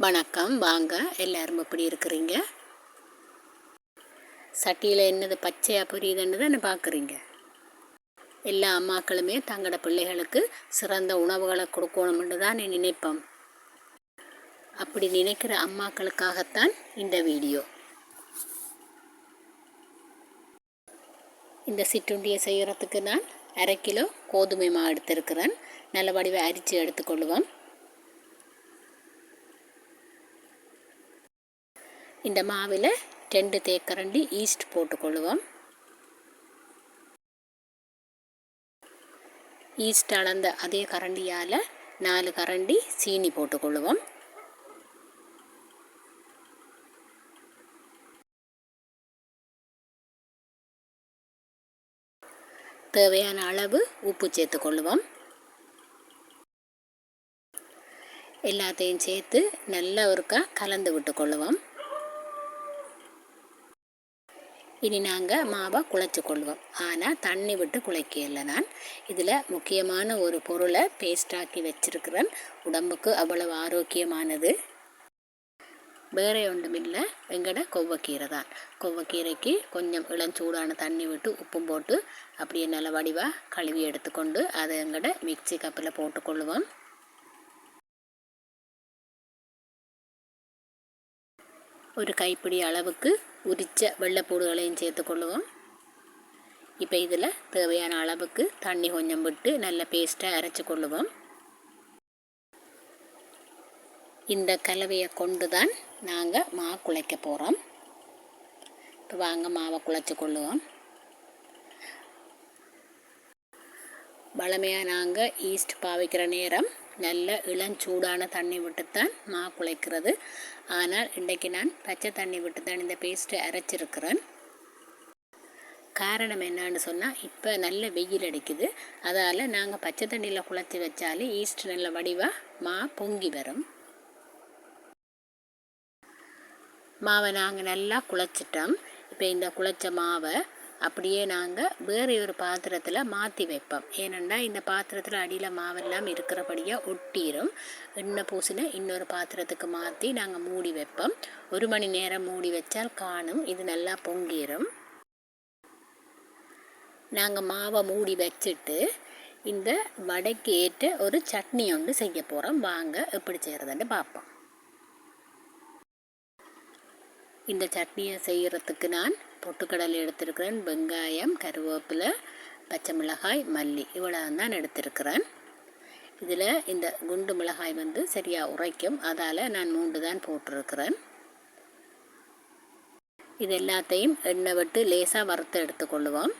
வணக்கம். வாங்க. எல்லாரும் எப்படி இருக்கிறீங்க? சட்டியில் என்னது? பச்சையாக புரியுதுன்னு தானே பார்க்குறீங்க எல்லா அம்மாக்களுமே தங்களோட பிள்ளைகளுக்கு சிறந்த உணவுகளை கொடுக்கணும்னு தான் நினைப்போம். அப்படி நினைக்கிற அம்மாக்களுக்காகத்தான் இந்த வீடியோ. இந்த சிற்றுண்டியை செய்கிறதுக்கு நான் அரை கிலோ கோதுமை மாவு எடுத்திருக்கிறேன். நல்ல வடிவை அரிச்சு எடுத்துக்கொள்வோம். இந்த மாவில் ரெண்டு தேக்கரண்டி ஈஸ்ட் போட்டுக்கொள்ளுவோம். ஈஸ்ட் அளந்த அதே கரண்டியால் நாலு கரண்டி சீனி போட்டுக்கொள்ளுவோம். தேவையான அளவு உப்பு சேர்த்துக்கொள்ளுவோம். எல்லாத்தையும் சேர்த்து நல்லா ஒருக்கா கலந்து விட்டுக்கொள்ளுவோம். இனி நாங்கள் மாவை குழைச்சி கொள்வோம். ஆனால் தண்ணி விட்டு குழைக்கல நான் இதில் முக்கியமான ஒரு பொருளை பேஸ்டாக்கி வச்சிருக்கிறேன். உடம்புக்கு அவ்வளவு ஆரோக்கியமானது. வேறே ஒன்றுமில்லை எங்கட கொவ்வக்கீரை தான். கொவ்வக்கீரைக்கு கொஞ்சம் இளஞ்சூடான தண்ணி விட்டு உப்பும் போட்டு அப்படியே நல்ல வடிவாக கழுவி எடுத்துக்கொண்டு அதை எங்கட மிக்சி கப்பில் போட்டுக்கொள்வோம். ஒரு கைப்பிடி அளவுக்கு உரித்த வெள்ளைப்பூடுகளையும் சேர்த்து கொள்ளுவோம். இப்போ இதில் தேவையான அளவுக்கு தண்ணி கொஞ்சம் விட்டு நல்ல பேஸ்ட்டாக அரைச்சி கொள்ளுவோம். இந்த கலவையை கொண்டு தான் நாங்கள் மா குழைக்க போகிறோம் இப்போ வாங்க மாவை குழைச்சி கொள்ளுவோம். வளமையாக நாங்கள் ஈஸ்ட் பாவிக்கிற நேரம் நல்ல இளஞ்சூடான தண்ணி விட்டுத்தான் மா குழைக்கிறது. ஆனால் இன்றைக்கு நான் பச்சை தண்ணி விட்டு தான் இந்த பேஸ்ட்டு அரைச்சிருக்கிறேன். காரணம் என்னன்னு சொன்னால் இப்போ நல்ல வெயில் அடிக்குது. அதால் நாங்கள் பச்சை தண்ணியில் குழச்சி வச்சாலே ஈஸ்ட் நல்ல வடிவாக மா பொங்கி வரும். மாவை நாங்கள் நல்லா குழச்சிட்டோம். இப்போ இந்த குழச்ச மாவை அப்படியே நாங்கள் வேறு ஒரு பாத்திரத்தில் மாற்றி வைப்போம். ஏனென்னா இந்த பாத்திரத்தில் அடியில் மாவெல்லாம் இருக்கிறபடியாக ஒட்டிடும் எண்ணெய் பூசின இன்னொரு பாத்திரத்துக்கு மாற்றி நாங்கள் மூடி வைப்போம். ஒரு மணி நேரம் மூடி வச்சால் காணும். இது நல்லா பொங்கிடும் நாங்கள் மாவை மூடி வச்சுட்டு இந்த வடைக்கு ஏற்ற ஒரு சட்னி ஒன்று செய்ய போகிறோம் வாங்க எப்படி செய்கிறதுன்னு பார்ப்போம். இந்த சட்னியை செய்கிறதுக்கு நான் பொட்டுக்கடலை எடுத்திருக்கிறேன் வெங்காயம் கருவேப்பிலை பச்சை மிளகாய் மல்லி இவ்வளோ தான் எடுத்திருக்கிறேன். இதில் இந்த குண்டு மிளகாய் வந்து சரியாக உரைக்கும். அதால் நான் மூன்று தான் போட்டிருக்கிறேன். இது எல்லாத்தையும் எண்ணெய் விட்டு லேசாக வறுத்து எடுத்துக்கொள்ளுவோம்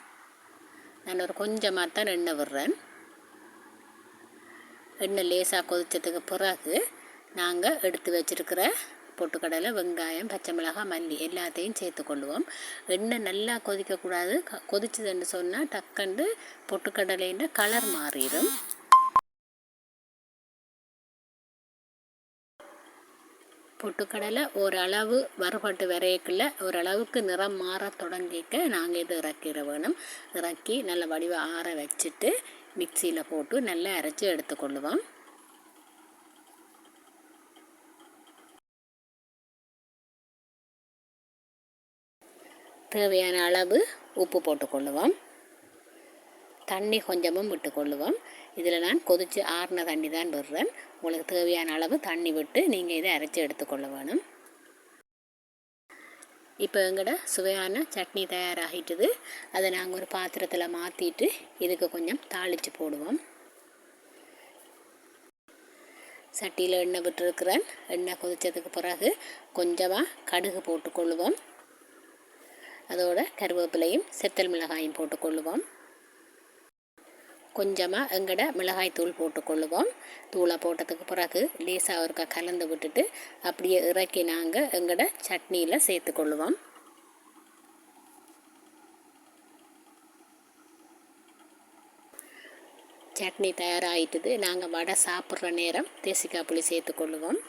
நான் ஒரு கொஞ்சமாக தான் எண்ணெய் விடுறேன். எண்ணெய் லேசாக கொதித்ததுக்கு பிறகு நாங்கள் எடுத்து வச்சுருக்கிற பொட்டுக்கடலை வெங்காயம் பச்சை மிளகாய் மல்லி எல்லாத்தையும் சேர்த்துக்கொள்ளுவோம் எண்ணெய் நல்லா கொதிக்கக்கூடாது. கொதிச்சதுன்னு சொன்னால் டக்குண்டு பொட்டுக்கடலைன்ற கலர் மாறிடும். பொட்டுக்கடலை ஓரளவு வறுபட்டு வரையக்குள்ள ஓரளவுக்கு நிறம் மாற தொடங்கிக்க நாங்கள் இது இறக்கிற வேணும். இறக்கி நல்ல வடிவ ஆற வச்சுட்டு மிக்சியில் போட்டு நல்லா அரைச்சி எடுத்துக்கொள்ளுவோம். தேவையான அளவு உப்பு போட்டுக்கொள்ளுவோம். தண்ணி கொஞ்சமும் விட்டுக்கொள்ளுவோம். இதில் நான் கொதித்து ஆறின தண்ணி தான் விடுறேன். உங்களுக்கு தேவையான அளவு தண்ணி விட்டு நீங்கள் இதை அரைச்சி எடுத்துக்கொள்ள வேணும். இப்போ எங்கட சுவையான சட்னி தயாராகிட்டுது. அதை நாங்கள் ஒரு பாத்திரத்தில் மாற்றிட்டு இதுக்கு கொஞ்சம் தாளித்து போடுவோம். சட்டியில் எண்ணெய் விட்டுருக்குறேன். எண்ணெய் கொதித்ததுக்கு பிறகு கொஞ்சமாக கடுகு போட்டுக்கொள்ளுவோம். அதோட கருவேப்பிலையும் செத்தல் மிளகாயும் போட்டுக்கொள்ளுவோம் கொஞ்சமாக எங்கட மிளகாய் தூள் போட்டுக்கொள்ளுவோம் தூளை போட்டதுக்கு பிறகு லேசாக ஒருக்கா கலந்து விட்டுட்டு அப்படியே இறக்கி நாங்கள் எங்கட சட்னியில் சேர்த்துக்கொள்ளுவோம் சட்னி தயாராகிட்டது நாங்கள் வடை சாப்பிட்ற நேரம் தேசிக்காய் புளி சேர்த்துக்கொள்ளுவோம்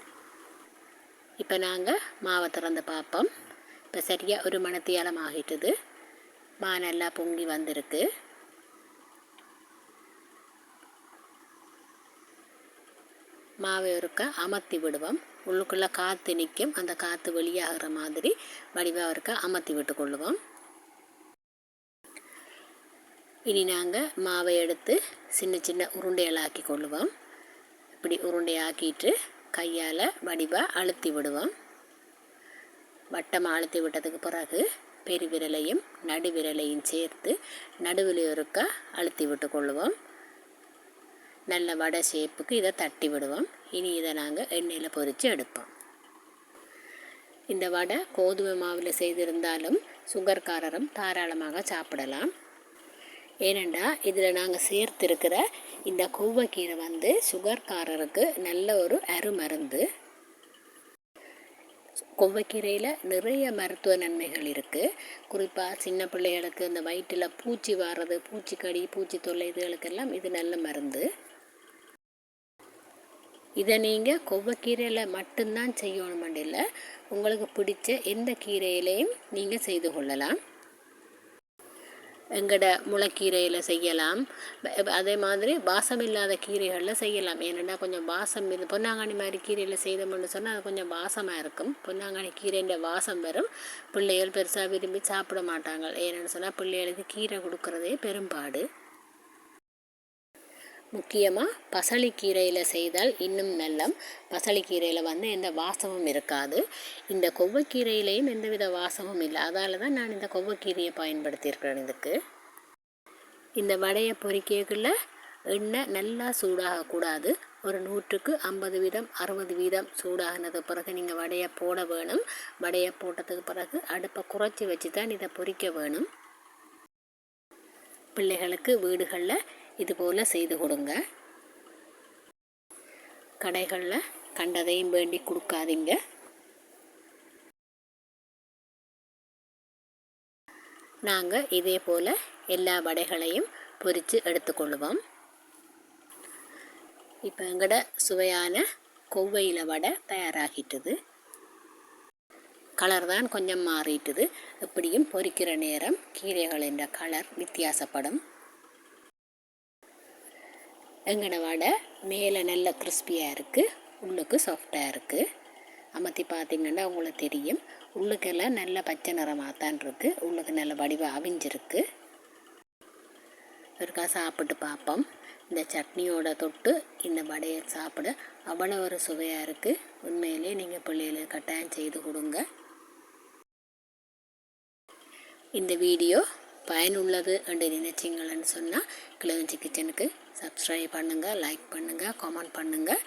இப்போ நாங்கள் மாவை திறந்து பார்ப்போம். இப்போ சரியாக ஒரு மணத்தியாலம் ஆகிட்டுது மா நல்லா பொங்கி வந்திருக்கு. மாவை ஒருக்க அமர்த்தி விடுவோம். உள்ளுக்குள்ளே காற்று நிற்கும். அந்த காற்று வெளியாகிற மாதிரி வடிவாக இருக்க அமர்த்தி விட்டு கொள்ளுவோம். இனி நாங்கள் மாவை எடுத்து சின்ன சின்ன உருண்டைகளாக்கி கொள்ளுவோம். இப்படி உருண்டையாக்கிட்டு கையால் வடிவாக அழுத்தி விடுவோம். வட்டம் அழுத்தி விட்டதுக்கு பிறகு பெருவிரலையும் நடுவிரலையும் சேர்த்து நடுவில் ஒருக்க அழுத்தி விட்டு கொள்வோம் நல்ல வடை ஷேப்புக்கு இதை தட்டி விடுவோம். இனி இதை நாங்கள் எண்ணெயில் பொரித்து எடுப்போம். இந்த வடை கோதுமை மாவில் செய்திருந்தாலும் சுகர்காரரும் தாராளமாக சாப்பிடலாம். ஏனெண்டா இதில் நாங்கள் சேர்த்திருக்கிற இந்த கூவக்கீரை வந்து சுகர்காரருக்கு நல்ல ஒரு அருமருந்து. கொவ்வைக்கீரையில் நிறைய மருத்துவ நன்மைகள் இருக்குது குறிப்பாக சின்ன பிள்ளைகளுக்கு இந்த வயிற்றில் பூச்சி வாரது பூச்சிக்கடி பூச்சி தொல்லை இதுகளுக்கெல்லாம் இது நல்ல மருந்து. இதை நீங்கள் கொவ்வைக்கீரையில் மட்டும்தான் செய்யணும் இல்லை உங்களுக்கு பிடிச்ச எந்த கீரையிலையும் நீங்கள் செய்து கொள்ளலாம். எங்கட முளைக்கீரையில் செய்யலாம். அதே மாதிரி வாசம் இல்லாத கீரைகளில் செய்யலாம். ஏன்னா கொஞ்சம் வாசம் இது பொன்னாங்கண்ணி மாதிரி கீரையில் செய்தோம்னு சொன்னால் அது கொஞ்சம் வாசமாக இருக்கும். பொன்னாங்கண்ணி கீரைன்ற வாசம் வரும். பிள்ளைகள் பெருசாக விரும்பி சாப்பிட மாட்டாங்க. ஏன்னு சொன்னால் பிள்ளைகளுக்கு கீரை கொடுக்குறதே பெரும்பாடு. முக்கியமாக பசளிக்கீரையில் செய்தால் இன்னும் நல்லம். பசளிக்கீரையில் வந்து எந்த வாசமும் இருக்காது. இந்த கொவ்வைக்கீரையிலையும் எந்தவித வாசமும் இல்லை. அதால் தான் நான் இந்த கொவ்வைக்கீரையை பயன்படுத்தியிருக்கிறேன் இதுக்கு. இந்த வடையை பொறிக்கக்குள்ள எண்ணெய் நல்லா சூடாகக்கூடாது. ஒரு நூற்றுக்கு ஐம்பது வீதம் அறுபது வீதம் சூடாகினது பிறகு நீங்கள் வடையை போட வேணும். வடையை போட்டதுக்கு பிறகு அடுப்பை குறைச்சி வச்சு தான் இதை பொறிக்க வேணும். பிள்ளைகளுக்கு வீடுகளில் இது போல் செய்து கொடுங்க. கடைகளில் கண்டதையும் வேண்டி கொடுக்காதீங்க. நாங்கள் இதே போல் எல்லா வடைகளையும் பொரித்து எடுத்துக்கொள்வோம். இப்போ எங்கட சுவையான கொவ்வையில் வடை தயாராகிட்டுது. கலர் தான் கொஞ்சம் மாறிட்டுது. எப்படியும் பொரிக்கிற நேரம் கீரைகளின் கலர் வித்தியாசப்படும். எங்கட வடை மேலே நல்ல கிறிஸ்பியாக இருக்குது உள்ளுக்கு சாஃப்டாக இருக்குது அமர்த்தி பார்த்திங்கன்னா உங்களுக்கு தெரியும். உள்ளுக்கெல்லாம் நல்ல பச்சை நிறமாக தான் இருக்குது உள்ளுக்கு நல்ல வடிவாக அவிஞ்சிருக்கு. ஒருக்கா சாப்பிட்டு பார்ப்போம் இந்த சட்னியோட தொட்டு இந்த வடையை சாப்பிட அவ்வளோ ஒரு சுவையாக இருக்குது உண்மையிலே நீங்கள் பிள்ளைகளுக்கு கட்டாயம் செய்து கொடுங்க. இந்த வீடியோ பயனுள்ளது என்று நினைச்சிங்களன்னு சொன்னால் கிளவஞ்சி கிச்சனுக்கு சப்ஸ்கிரைப் பண்ணுங்கள் லைக் பண்ணுங்கள் கமெண்ட் பண்ணுங்கள்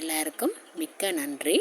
எல்லாருக்கும் மிக்க நன்றி.